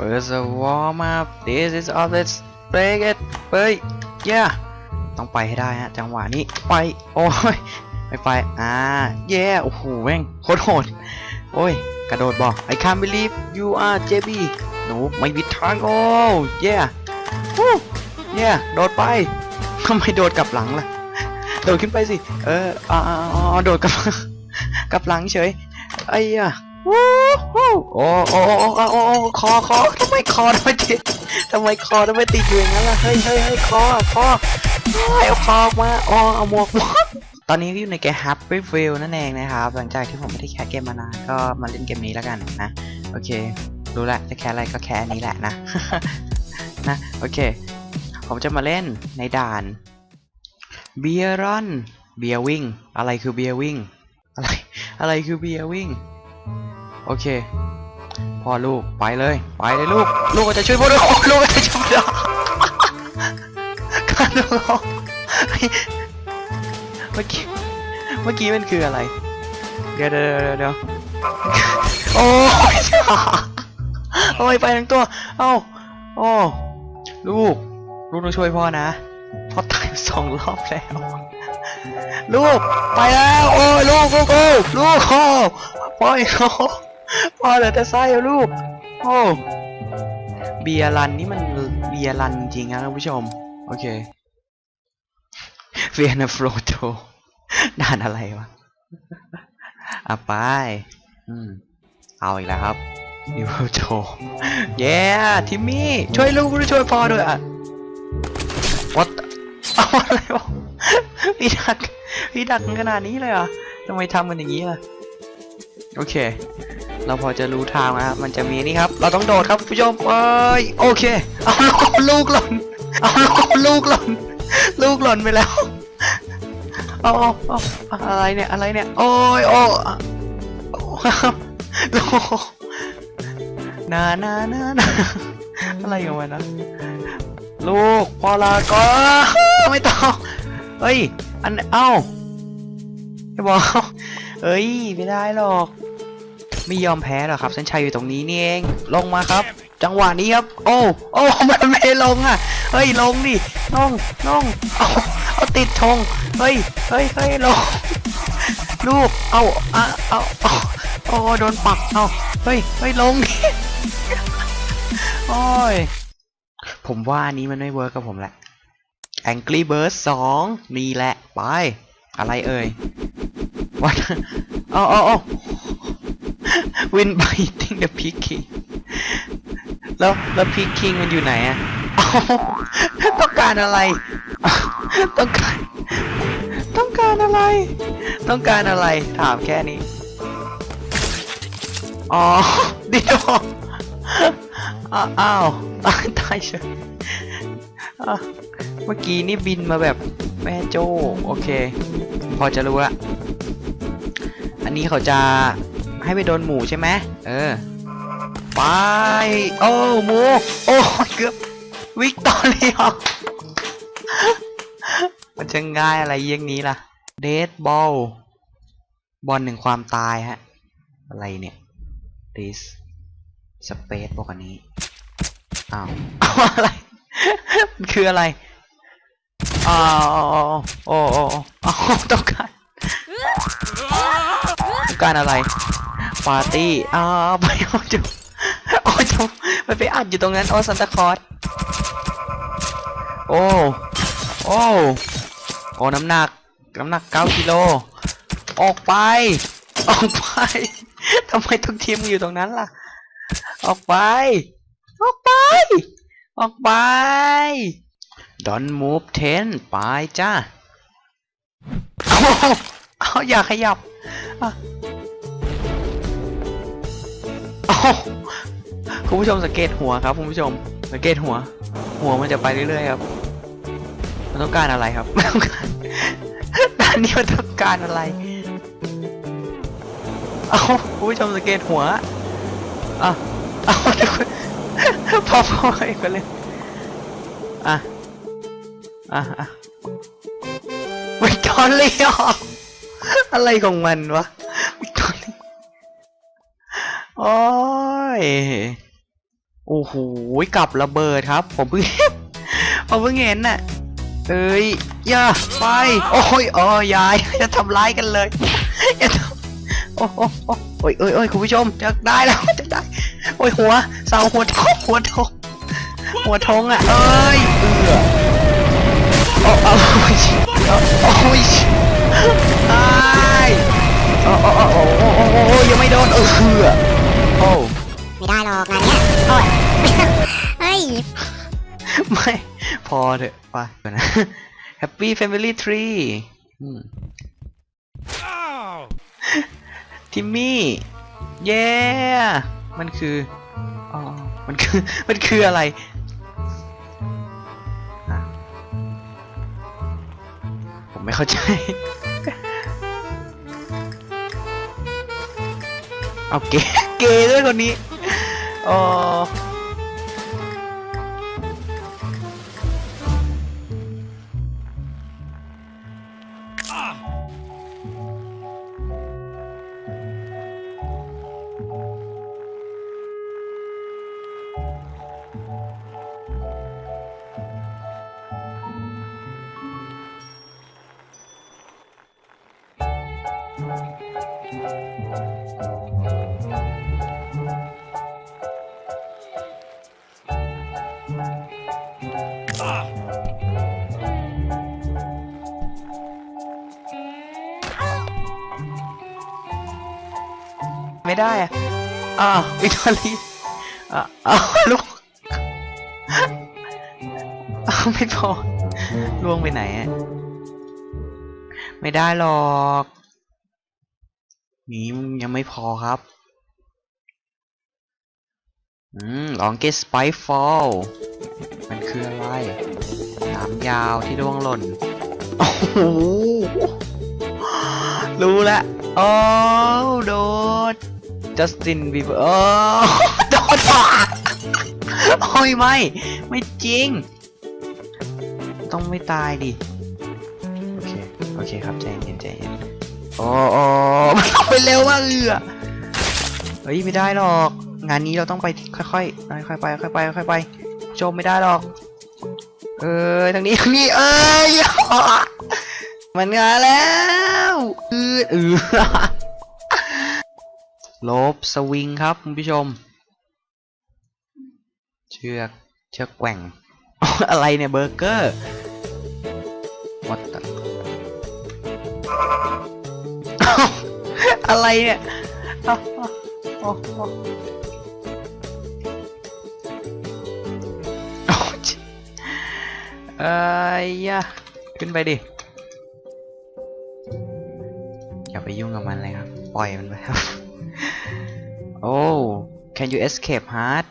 first warm up this is all let's break it เฮ้ย yeah ต้องไปให้ได้ฮะจังหวะนี้ไป โอ้ยไม่ไป อ่าเย้โอ้โหแม่งโคตรโหด โอ้ย กระโดดบอก I can't believe you are JB หนูไม่มีทางโอ้เย้ฮู้เย้โดดไปทำไมโดดกลับหลังล่ะ โดดขึ้นไปสิ เอออ่าอ่าอ่าโดดกลับกลับหลังเฉยไอ้อะวู้ฮู้ โอ้โอ้โอ้โอ้โอ้โอ้คอคอทำไมคอทำไมติดทำไมคอทำไมติดอยู่อย่างนั้นล่ะเฮ้ยเฮ้ยเฮ้ยคอคอเฮ้ยเอาคอออกมาอ๋อเอาหมวกหมวกตอนนี้ก็อยู่ในเกม Happy Wheel นั่นเองนะครับ หลังจากที่ผมไม่ได้แคสเกมมานานก็มาเล่นเกมนี้แล้วกันนะ โอเค รู้ละจะแคสอะไรก็แคสอันนี้แหละนะนะโอเค ผมจะมาเล่นในด่านเบียร์รันเบียร์วิ่งอะไรคือเบียร์วิ่งอะไรอะไรคือเบียร์วิ่ง โอเค พ่อลูกไปเลย ไปเลยลูก ลูกก็จะช่วยพ่อด้วยโอ้ลูกก็จะช่วยเราการลูกเมื่อกี้ เมื่อกี้มันคืออะไรเดี๋ยวเดี๋ยวเดี๋ยวเดี๋ยวโอ้ยโอ้ยไปทั้งตัว เอ้า โอ้ ลูก ลูกต้องช่วยพ่อนะ พ่อตายสองรอบแล้ว ลูก ไปแล้ว โอ้ยลูกลูกลูกลูกโอ้ พ่ออีกแล้วพ่อเหลือแต่ไส้ลูกโอ้เบียร์รันนี่มันเบียร์รันจริงนะท่านผู้ชม โอเคเวียนาโฟลโตด่านอะไรวะอะไปอืมเอาอีกแล้วครับนิวโจเย้ทิมมี่ ช่วยลูกหรือช่วยพ่อด้วยอะ what เอาอะไรวะพี่ดักพี่ดักขนาดนี้เลยเหรอทำไมทำมันอย่างนี้ล่ะ โอเค เราพอจะรู้ทางนะครับมันจะมีนี่ครับ เราต้องโดดครับผู้ชมเอ้ยโอเค เอาลูกหล่น เอาลูกหล่น ลูกหล่นไปแล้วเอาเอาออะไรเนี่ย อะไรเนี่ย โอ้ยโอ้โอ้ลูกนานานานาอะไรกันวะนะลูกพอลาก็ไม่ต้อง เฮ้ย อัน เอ้าจะบอกเอ้ย ไม่ได้หรอก ไม่ยอมแพ้หรอกครับเส้นชัยอยู่ตรงนี้นี่เอง ลงมาครับ จังหวะนี้ครับ โอ้โอ้มันไม่ลงอะเฮ้ยลงดิลงลงเอาเอาติดธงเฮ้ยเฮ้ยเฮ้ยลงลูกเอาอะเอาเอาโอ้โดนปักเอาเฮ้ยเฮ้ยลงดิโอ้ยผมว่าอันนี้มันไม่เวิร์กกับผมแหละ Angry Birds 2 นี่แหละ ไป อะไรเอ่ยวัดอาเอาเอ Win by eating the pig king แล้วแล้ว pig king มันอยู่ไหนอะต้องการอะไร ต้องการ ต้องการอะไร ต้องการอะไร ถามแค่นี้ อ๋อ ดิโดอ้าวตายตายเฉยอะเมื่อกี้นี่บินมาแบบแม่โจ้ โอเค พอจะรู้ละอันนี้เขาจะ ให้ไปโดนหมูใช่ไหมเออ ไป โอ้หมู โอ้ยเกือบวิกตอเรียมันจะง่ายอะไรเยี่ยงนี้ล่ะ เดดบอล บอลหนึ่งความตายฮะ อะไรเนี่ย this space บอกอันนี้ อ้าวอาอะไร มันคืออะไรอ้าวโอ้โอ้โอ้ต้องการต้องการอะไร ปาร์ตี้อ้าวไปเอาจุโอ้จุมันไปอัดอยู่ตรงนั้น โอ้ซันตาคลอสโอ้ โอ้ โอ้ น้ำหนัก น้ำหนักเก้ากิโล ออกไป ออกไป ทำไมทุกทีมอยู่ตรงนั้นล่ะ ออกไป ออกไป ออกไป Don't move ten ไปจ้า เอาเอาอย่าขยับอะ คุณผู้ชมสังเกตหัวครับคุณผู้ชมสังเกตหัว หัวมันจะไปเรื่อยๆครับ มันต้องการอะไรครับมันต้องการด้านนี้มันต้องการอะไรเอาคุณผู้ชมสังเกตหัวอะเอาพอพออีกคนเลยอะอะอะวิกตอเรียอะไรของมันวะ โอ้ย โอ้โหกับระเบิดครับ ผมเพิ่ง ผมเพิ่งเห็นน่ะ เอ้ยอย่าไป โอ้ยโอ้ยยายจะทำร้ายกันเลยอย่าทำโอ้โอ้โอ้ยโอ้ยโอ้ยคุณผู้ชมจะได้แล้วจะได้ โอ้ยหัวเสาหัวทองหัวทองหัวทองอะ เอ้ยเอือโอ้โอ้ยโอ้ยตายโอ้โอ้โอ้โอ้ยังไม่โดนเออ โอ้ไม่ได้หรอกงานเนี้ยโอ้ยเฮ้ยไม่พอเถอะไปก่อนนะ Happy Family Tree ทิมมี่ เย้ มันคือ อ๋อ มันคือ มันคืออะไรผมไม่เข้าใจ เอาเกเกด้วยคนนี้โอ๋อ ได้อะอ้าวิตอรีอ่อาลูกอ้าไม่พอล่วงไปไหนอะไม่ได้หรอกนีมึงยังไม่พอครับ อืม longest spike fall มันคืออะไรนามยาวที่ร่วงหล่น โอ้โห รู้ล้วอ๋อโด จัสตินบีเบอร์โอ้โดนอะโอ้ยไม่ ไม่จริง ต้องไม่ตายดิ โอเค โอเคครับใจเย็นใจเย็นโอ้โอ้มันต้องไปเร็วมากเอือเฮ้ยไม่ได้หรอก งานนี้เราต้องไปค่อยๆค่อยๆไปค่อยๆไปค่อยๆไปโจมไม่ได้หรอก เออทางนี้ทางนี้เอ้ยมันงานแล้วอืดอือ ลบสวิงครับคุณผู้ชม เชือกเชือกแกว่ง อะไรเนี่ยเบอร์เกอร์ What the อะไรเนี่ยอ้าวอ้โอ้ยเอ้ยยะขึ้นไปดิ อย่าไปยุ่งกับมันเลยครับ ปล่อยมันไปครับ โอ้ can you escape hard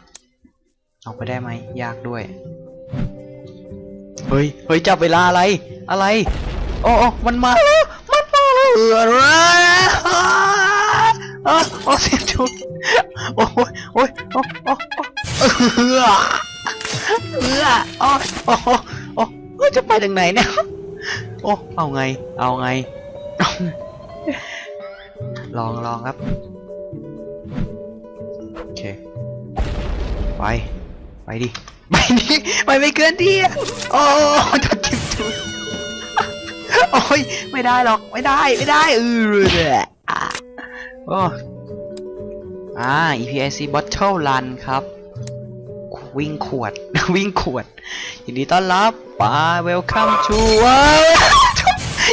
ออกไปได้ไหมยากด้วย เฮ้ย เฮ้ย จับเวลาอะไร อะไร โอ้อมันมาแล้วมันมาแล้วเอออะไรอะโอ้เสียชุดโอ้ยโอ้ยโอ้โอ้โอ้เออเออโอ้โอ้โอ้โอ้จะไปทางไหนเนี่ย โอ้ เอาไง เอาไง ลองลองครับ ไป ไปดิ ไปดิไปไม่เกินที่อะโอ้โดนทิ่มทุนโอ้ยไม่ได้หรอก ไม่ได้ ไม่ได้เอออะโอ้อ่า EPIC Bottle Run ครับ วิ่งขวด วิ่งขวด ยินดีต้อนรับป้า Welcome to ว้าว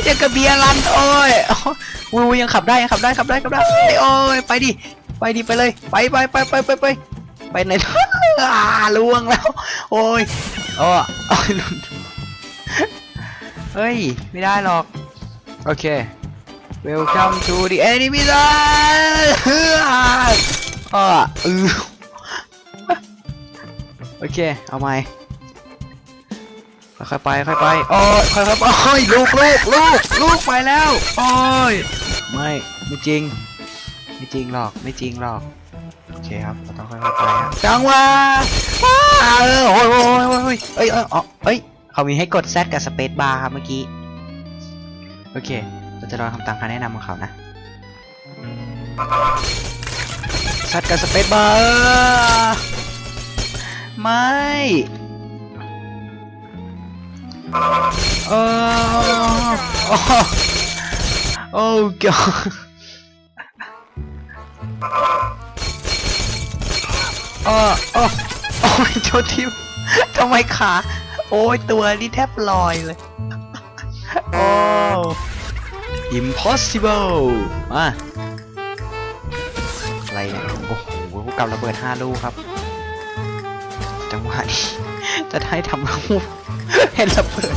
ยังกระเบียร์รัน โอ้ยโอ้ยยังขับได้ ยังขับได้ ขับได้ ขับได้ โอ้ย ไปดิ ไปดิ ไปเลย ไปไปไปไปไปไป ไปไหนอ่าล่วงแล้ว โอ้ยโอ้โอ้ยเฮ้ย ไม่ได้หรอก โอเค Welcome to the enemy zone อ่าอือโอเค เอาไหมค่อยๆไปค่อยไปโอ้ยค่อยๆไปโอ้ยลูกลูกลูกลูกไปแล้ว โอ้ย ไม่ ไม่จริง ไม่จริงหรอก ไม่จริงหรอก โอเคครับเราต้องค่อยๆไปครับจังหวะว้าเออโอ้ยโอ้ยโอ้ยโอ้ยเอ้ยเอ้ยอ๋อเอ้ยเขามีให้กด Z กับ Space Bar ครับเมื่อกี้ โอเค เราจะลองทำตามคำแนะนำของเขานะ Z กับ Space Bar ไม่ เออโอ้โอ้ god เออเออโอ้ยโจทิมทำไมขา โอ้ยตัวนี่แทบลอยเลย โอ้ impossible มา อะไรเนี่ย โอ้โหกับระเบิดห้าลูกครับ จังหวะนี้จะได้ทำรูปเห็นระเบิด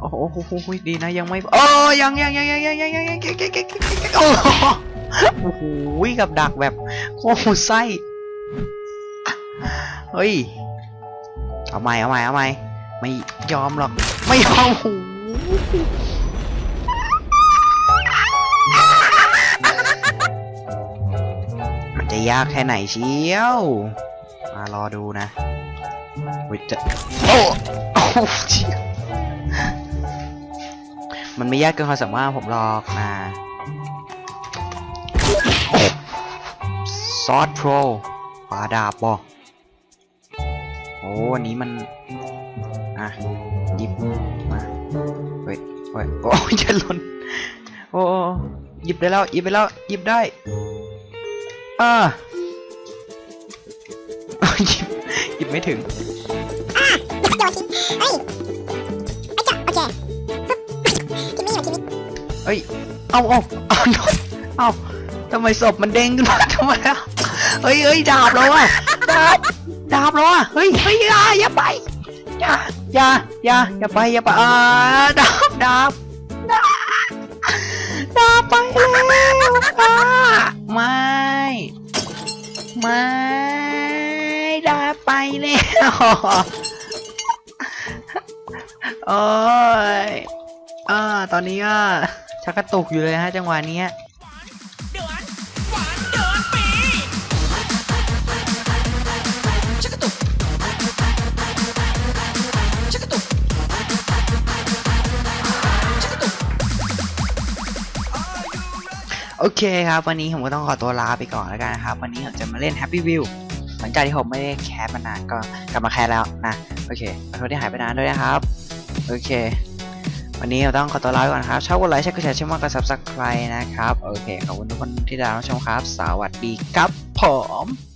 โอ้โหดีนะยังไม่โอ้ยังยังยังยังยังยังยังยังยังยังยังยังโอ้โอ้โหกับดักแบบ โคตรไส้เฮ้ย เอาใหม่เอาใหม่เอาใหม่ไม่ยอมหรอก ไม่ยอมโอ้โหมันจะยากแค่ไหนเชียว มารอดูนะเฮ้ยจะโอ้โอ้เชียวมันไม่ยากเกินความสามารถผมหรอกนะ ซอสโปรปลาดาบบอโอ้อันนี้มันอะหยิบมาเฮ้ยเฮ้ยโอ้ยจะหล่นโอ้หยิบได้แล้วหยิบไปแล้วหยิบได้อ่าโอ้ยหยิบหยิบไม่ถึงโจทิ้งเฮ้ยไอ้จ้ะโอเคฟึ๊บกินไม่อยู่กินไม่เอ้ยเอาเอาเอาเอาทำไมศพมันเด้งขึ้นมาทำไมอะ เฮ้ยเฮ้ยดาบเราอะดาบดาบเราอะเฮ้ยเฮ้ยอย่าอย่าไปอย่าอย่าอย่าอย่าไปอย่าไปอ่าดาบดาบดาบดาบไปแล้วอ่าไม่ไม่ดาบไปแล้วโอ้ยอ่าตอนนี้ก็ชักกระตุกอยู่เลยฮะจังหวะเนี้ โอเคครับ วันนี้ผมก็ต้องขอตัวลาไปก่อนแล้วกันนะครับ วันนี้ผมจะมาเล่น Happy View หลังจากที่ผมไม่ได้แคสมานานก็กลับมาแคสแล้วนะ โอเคขอโทษที่หายไปนานด้วยนะครับ โอเค วันนี้เราต้องขอตัวลาไปก่อนครับชอบกดไลค์ใช่กดแชร์ช่วยมากกด subscribe นะครับ โอเค ขอบคุณทุกคนที่ติดตามชมครับ สวัสดีครับผม